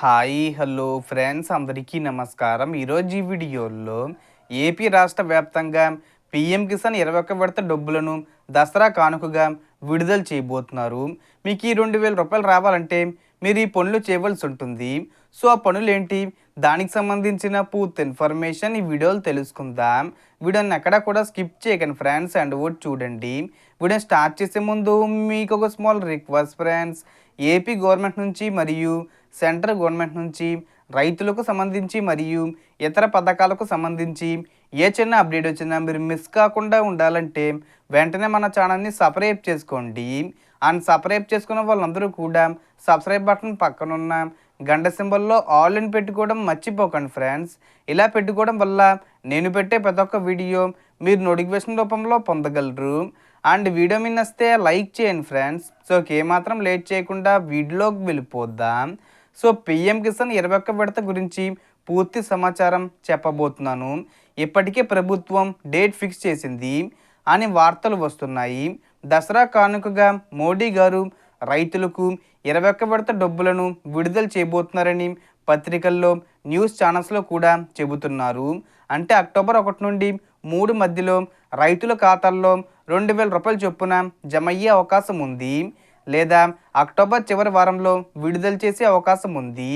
Hi hello friends అందరికీ నమస్కారం. ఈరోజు ఈ వీడియోలో ఏపీ రాష్ట్ర వ్యాప్తంగా పిఎం కిసాన్ ఇరవై ఒక్క విడత డబ్బులను దసరా కానుకగా విడుదల చేయబోతున్నారు. మీకు ఈ రెండు వేల రూపాయలు రావాలంటే మీరు ఈ పనులు చేయవలసి ఉంటుంది. సో ఆ పనులు ఏంటి దానికి సంబంధించిన పూర్తి ఇన్ఫర్మేషన్ ఈ వీడియోలో తెలుసుకుందాం. వీడియోని ఎక్కడ కూడా స్కిప్ చేయకండి ఫ్రెండ్స్ అండ్ ఓట్ చూడండి. వీడియో స్టార్ట్ చేసే ముందు మీకు ఒక small request friends AP government నుంచి మరియు సెంట్రల్ గవర్నమెంట్ నుంచి రైతులకు సంబంధించి మరియు ఇతర పథకాలకు సంబంధించి ఏ చిన్న అప్డేట్ వచ్చినా మీరు మిస్ కాకుండా ఉండాలంటే వెంటనే మన ఛానల్ని సబ్స్క్రైబ్ చేసుకోండి. అండ్ సబ్స్క్రైబ్ చేసుకున్న వాళ్ళందరూ కూడా సబ్స్క్రైబ్ బటన్ పక్కన ఉన్న గంట సింబల్లో ఆల్ ఇన్ పెట్టుకోవడం మర్చిపోకండి ఫ్రెండ్స్ ఇలా పెట్టుకోవడం వల్ల నేను పెట్టే ప్రతి ఒక్క వీడియో మీరు నోటిఫికేషన్ రూపంలో పొందగలరు. అండ్ వీడియో మీద వస్తే లైక్ చేయండి ఫ్రెండ్స్ సో ఏమాత్రం లేట్ చేయకుండా వీడియోకి వెళ్ళిపోద్దాం సో పిఎం కిసాన్ ఇరవై ఒక్క విడత గురించి పూర్తి సమాచారం చెప్పబోతున్నాను. ఇప్పటికే ప్రభుత్వం డేట్ ఫిక్స్ చేసింది అని వార్తలు వస్తున్నాయి. దసరా కానుకగా మోడీ గారు రైతులకు ఇరవై ఒక్క విడత డబ్బులను విడుదల చేయబోతున్నారని పత్రికల్లో న్యూస్ ఛానల్స్లో కూడా చెబుతున్నారు. అంటే అక్టోబర్ ఒకటి నుండి మూడు మధ్యలో రైతుల ఖాతాల్లో రెండు వేల రూపాయల చొప్పున జమ అయ్యే అవకాశం ఉంది. లేదా అక్టోబర్ చివరి వారంలో విడుదల చేసే అవకాశం ఉంది.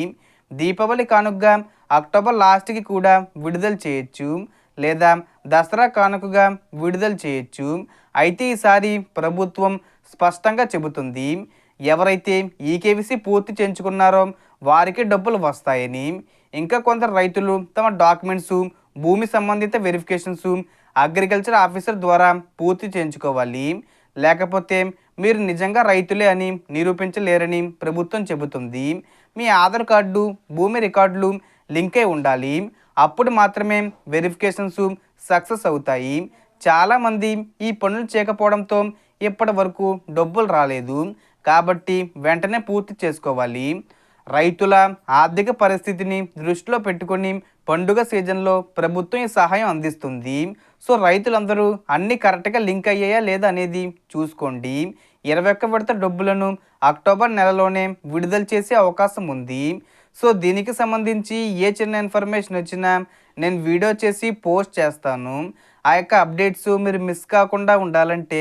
దీపావళి కానుకగా అక్టోబర్ లాస్ట్కి కూడా విడుదల చేయొచ్చు. లేదా దసరా కానుకగా విడుదల చేయొచ్చు. అయితే ఈసారి ప్రభుత్వం స్పష్టంగా చెబుతుంది ఎవరైతే ఈకేవీసీ పూర్తి చేయించుకున్నారో వారికి డబ్బులు వస్తాయని. ఇంకా కొందరు రైతులు తమ డాక్యుమెంట్స్ భూమి సంబంధిత వెరిఫికేషన్స్ అగ్రికల్చర్ ఆఫీసర్ ద్వారా పూర్తి చేయించుకోవాలి. లేకపోతే మీరు నిజంగా రైతులే అని నిరూపించలేరని ప్రభుత్వం చెబుతుంది. మీ ఆధార్ కార్డు భూమి రికార్డులు లింక్ అయి ఉండాలి. అప్పుడు మాత్రమే వెరిఫికేషన్స్ సక్సెస్ అవుతాయి. చాలామంది ఈ పనులు చేయకపోవడంతో ఇప్పటి వరకు డబ్బులు రాలేదు. కాబట్టి వెంటనే పూర్తి చేసుకోవాలి. రైతుల ఆర్థిక పరిస్థితిని దృష్టిలో పెట్టుకొని పండుగ సీజన్లో ప్రభుత్వం ఈ సహాయం అందిస్తుంది. సో రైతులందరూ అన్ని కరెక్ట్గా లింక్ అయ్యాయా లేదా అనేది చూసుకోండి. ఇరవై ఒక్క విడత డబ్బులను అక్టోబర్ నెలలోనే విడుదల చేసే అవకాశం ఉంది. సో దీనికి సంబంధించి ఏ చిన్న ఇన్ఫర్మేషన్ వచ్చినా నేను వీడియో చేసి పోస్ట్ చేస్తాను. ఆ యొక్క అప్డేట్స్ మీరు మిస్ కాకుండా ఉండాలంటే